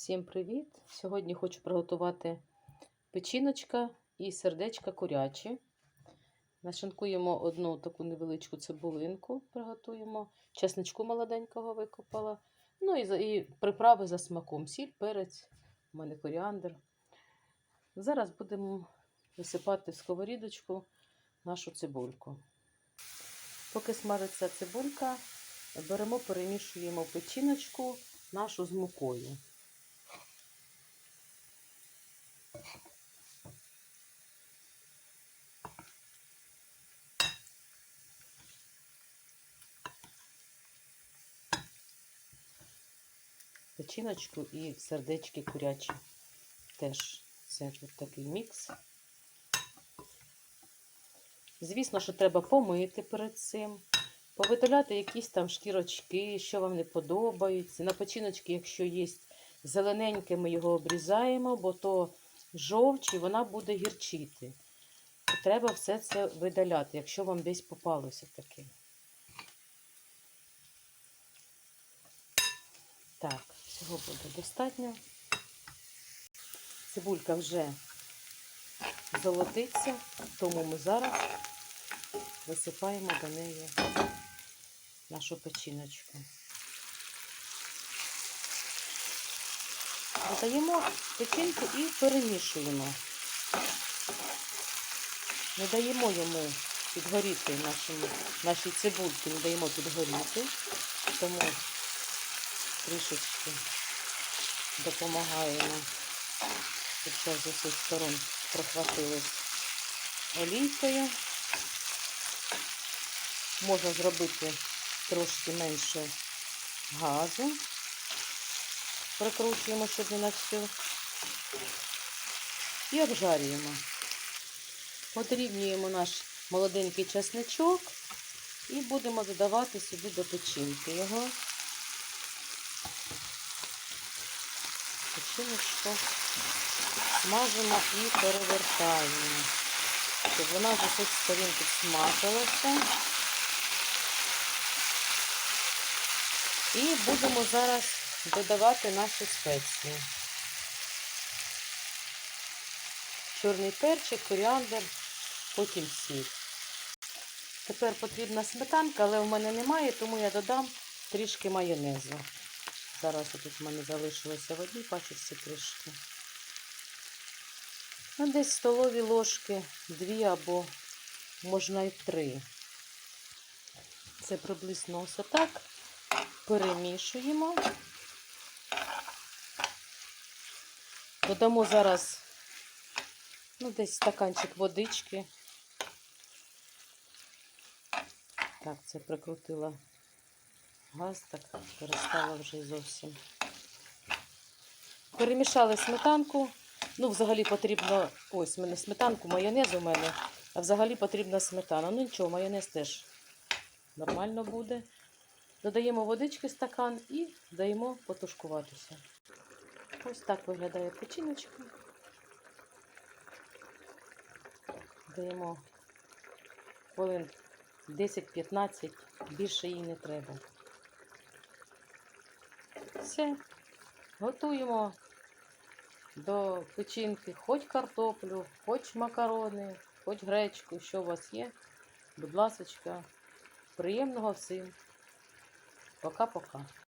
Всім привіт! Сьогодні хочу приготувати печіночка і сердечка курячі. Нашинкуємо одну таку невеличку цибулинку, приготуємо, чесничку молоденького викопала. Ну і, і приправи за смаком. Сіль, перець, у мене коріандр. Зараз будемо висипати в сковорідочку нашу цибульку. Поки смажиться цибулька, беремо, перемішуємо печіночку нашу з мукою. Печіночку і сердечки курячі. Теж це тут такий мікс. Звісно, що треба помити перед цим, повитоляти якісь там шкірочки, що вам не подобаються. На печіночки, якщо є зелененьке, ми його обрізаємо, бо то жовч і вона буде гірчити. І треба все це видаляти, якщо вам десь попалося таке. Так, цього буде достатньо. Цибулька вже золотиться, тому ми зараз висипаємо до неї нашу печіночку. Додаємо печінку і перемішуємо. Не даємо йому підгоріти нашому, нашій цибульці, не даємо підгоріти, тому трішечки допомагаємо, щоб з усіх сторон прохватилось олійкою. Можна зробити трошки менше газу. Прикручуємо, щоб не на всю. І обжарюємо. Подрібнюємо наш молоденький чесничок і будемо додавати сюди до печінки його. Печіночку смажимо і перевертаємо, щоб вона з усіх сторін підсмажилася. І будемо зараз додавати наші спеції. Чорний перчик, коріандр, потім сіль. Тепер потрібна сметанка, але в мене немає, тому я додам трішки майонезу. Зараз тут в мене залишилося в одній пачці трішки. Ну, десь столові ложки, дві або можна й три. Це приблизно ось отак. Перемішуємо. Додамо зараз ну, десь стаканчик водички. Так, це прикрутила газ, так перестала вже зовсім. Перемішали сметанку. Ну, взагалі потрібно, ось мене сметанку, майонез у мене, а взагалі потрібна сметана. Ну нічого, майонез теж нормально буде. Додаємо водички в стакан і даємо потушкуватися. Ось так виглядає печіночка. Даємо хвилин 10-15, більше їй не треба. Все, готуємо до печінки хоч картоплю, хоч макарони, хоч гречку, що у вас є. Будь ласочка, приємного всім. Пока-пока.